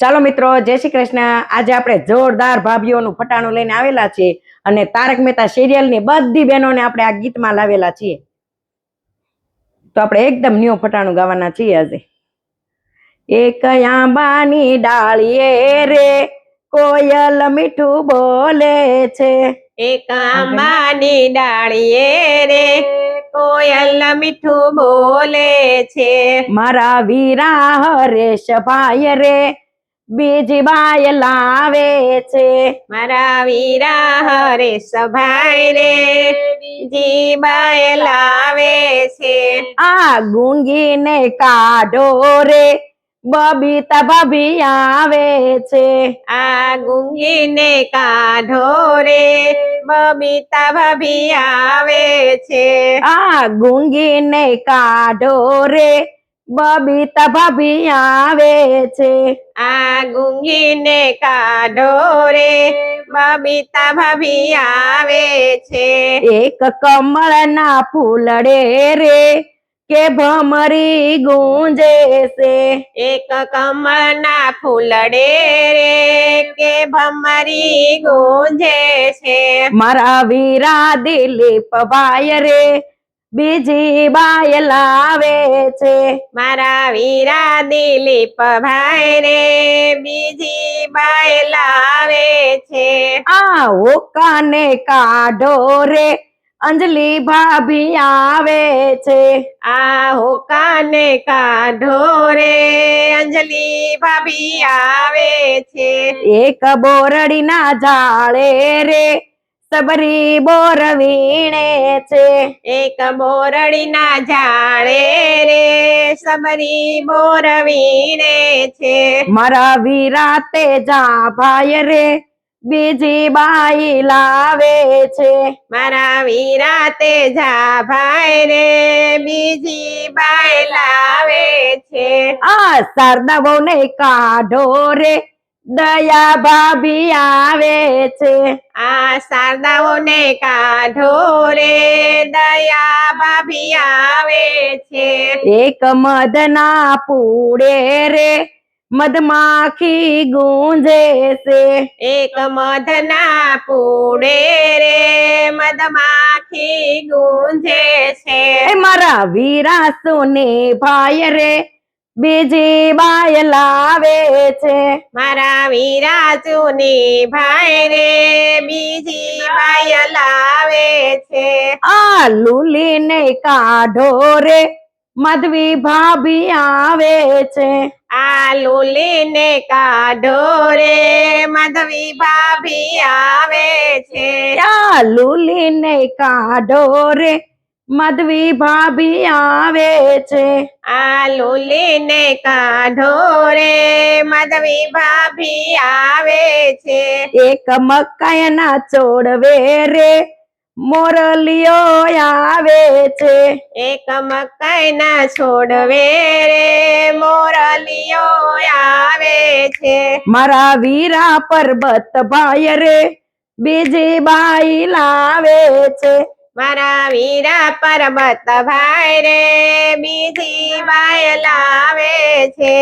ચાલો મિત્રો જય શ્રી કૃષ્ણ. આજે આપણે જોરદાર ભાભીઓનું ફટાણું લઈને આવેલા છીએ અને તારક મહેતા સિરિયલની બધી બહેનોને આપણે આ ગીતમાં લાવેલા છીએ. તો આપણે એકદમ ન્યુ ફટાણું ગાવાના છીએ આજે. એક આંબાની ડાળીએ રે કોયલ મીઠું બોલે છે. એક આંબાની ડાળીએ રે કોયલ મીઠું બોલે છે. મારા વીરા હરેશ ભાઈ રે બીજી બાય લાવે છે. મારા વીરા હરે સભાઈ રે. બીજી બાય લાવે છે. આ ગુંગીને કાઢો રે. બબીતા ભાભી આવે છે. આ ગુંગીને કાઢો રે. બબીતા ભાભી આવે છે. આ ગુંગીને કાઢો રે. બબીતા ભાભી આવે છે. આ ગુંગીને કાઢો રે બબીતા ભાભી આવે છે. એક કમળના ફૂલડે રે કે ભમરી ગુંજે છે. એક કમળના ફૂલડે રે કે ભમરી ગુંજે છે. મારા વીરા દિલીપ ભાઈ રે બીજી બાય લાવે છે. મારા વીરા દિલીપ ભાઈ રે, બીજી બાય લાવે છે. આ ઓકાને કાઢો રે, અંજલિ ભાભી આવે છે. આ હોકાને કાઢો રે, અંજલિ ભાભી આવે છે. એક બોરડીના જાળે રે સબરી બોર વીણે છે. એક બોરડીના જાળે રે સબરી બોર વીણે છે. મારા વીરા તેજા ભાઈ રે બીજી બાઈ લાવે છે. મારા વીરા તેજા ભાઈ રે બીજી બાઈ લાવે છે. આ સરદવો ને કાઢો રે દયા ભાભી આવે છે. આ શારદાઓને કાઢો રે દયા ભાભી આવે છે. એક મદના પૂડે રે મધમાખી ગુંજે છે. એક મધના પૂડે રે મધમાખી ગુંજે છે. મારા વીરા સોને ભાઈ રે બીજી બાય લાવે છે. મારા વીરા ચુની ભાઈ રે બીજી બાય લાવે છે. આ લુલીને કાઢો રે મધવી ભાભી આવે છે. આ લુલીને કાઢો રે મધવી ભાભી આવે છે. આ લુલીને કાઢો રે મધવી ભાભી આવે છે. આ લુલીને કાઢો રે મધવી ભાભી આવે છે. એક મકાઈના ચોડવે રે મોરલીઓ આવે છે. એક મકાઈના છોડવે રે મોરલીઓ આવે છે. મારા વીરા પર્વત ભાઈ રે બીજી બાઈ લાવે છે. મારા વીરા પરમત ભાઈ રે બીજી બાય લાવે છે.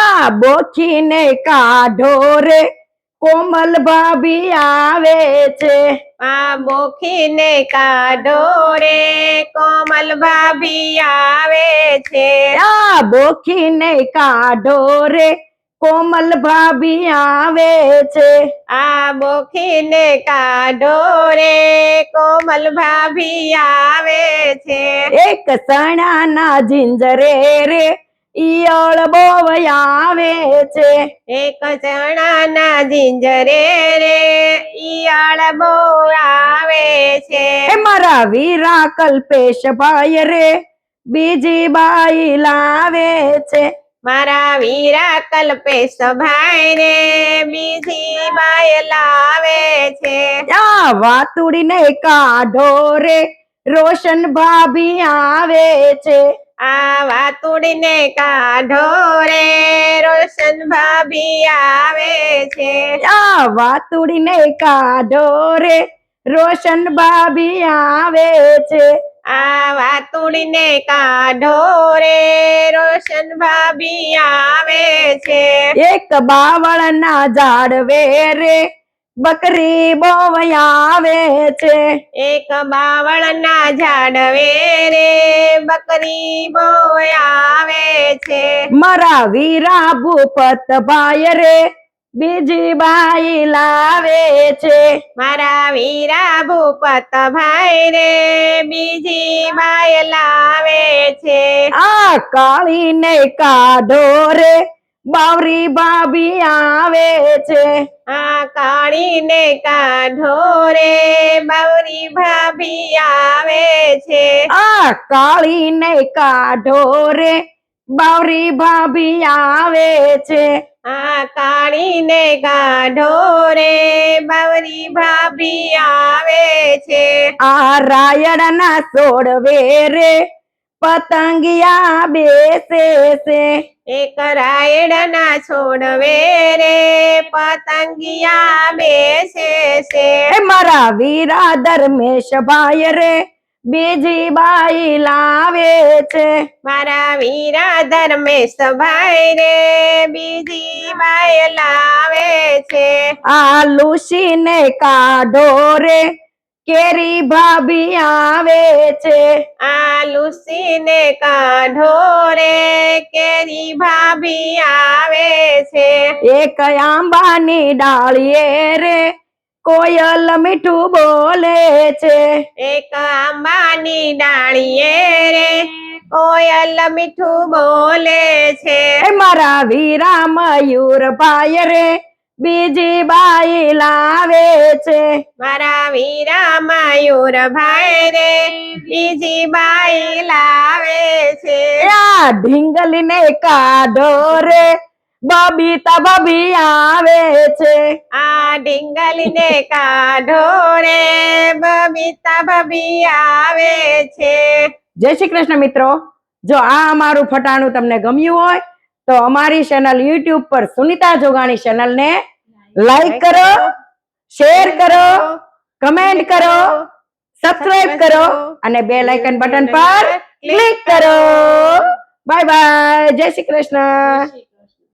આ બોખીને કાઢો રે કોમલ ભાભી આવે છે. આ બોખીને કાઢો રે કોમલ ભાભી આવે છે. આ બોખીને કાઢો રે કોમલ ભાભી આવે છે. આ બોખીને કાઢો રે કોમલ ભાભી આવે છે. એક સણાના જિંજરે રે ઈયળ બોવ આવે છે. એક ચણાના જિંજરે રે ઈયળ બહુ આવે છે. એ મારા વીરા કલ્પેશ ભાઈ રે બીજી બાઈ લાવે છે. મારા વીરા કલ્પે ભાઈ રે બીજી બાય લાવે છે. આ વાતુડીને કાઢો રે રોશન ભાભી આવે છે. આ વાતુડીને કાઢો રે રોશન ભાભી આવે છે. આ વાતુડીને કાઢો રે રોશન ભાભી આવે છે. આ વાતુડીને કાઢો રે રોશન ભાભી આવે છે. એક બાવળના ઝાડવે રે બકરી બોવયાવે છે. એક બાવળના ઝાડવે રે બકરી બોવયાવે આવે છે. મારા વીરા ભૂપત ભાઈ રે બીજી બાઈ લાવે છે. મારા વીરા ભૂપત ભાઈ રે બીજી બાઈ લાવે છે. આ કાળી ને કાઢો રે બાવરી ભાભી આવે છે. આ કાળીને કાઢો રે બાવરી ભાભી આવે છે. આ કાળી ને કાઢો રે બાવરી ભાભી આવે છે. આ કાળીને ગાઢો રે બાવરી ભાભી આવે છે. આ રાયણ ના સોડવે રે પતંગિયા બેસે છે. એક રાયડના છોડવે રે પતંગિયા બેસે છે. મારા વીરા ધર્મેશ ભાઈ રે બીજી બાઈ લાવે છે. મારા વીરા ધર્મેશ ભાઈ રે બીજી બાઈ લાવે છે. આ લુસી ને કાઢો રે કેરી ભાભી આવે છે. આ લુસીને કાઢો રે કેરી ભાભી આવે છે. એક આંબાની ડાળીએ રે કોયલ મીઠું બોલે છે. એક આંબાની ડાળીએ રે કોયલ મીઠું બોલે છે. એ મારા વીરા મયુર ભાઈ રે બીજી બાઈ લાવે છે. મારા વીરા મયુર ભાઈ રે બીજી બાઈ લાવે છે. આ ઢીંગલી ને કાઢો રે બબીતા બબી આવે છે. આ કાઢો રે બબીતા ભબી આવે છે. જય શ્રી કૃષ્ણ મિત્રો. જો આ અમારું ફટાણું તમને ગમ્યું હોય તો અમારી ચેનલ યુટ્યુબ પર સુનિતા જોગાણી ચેનલ ને લાઈક કરો શેર કરો કમેન્ટ કરો સબસ્ક્રાઇબ કરો અને બે લાઇકન બટન પર ક્લિક કરો. બાય બાય જય શ્રી કૃષ્ણ.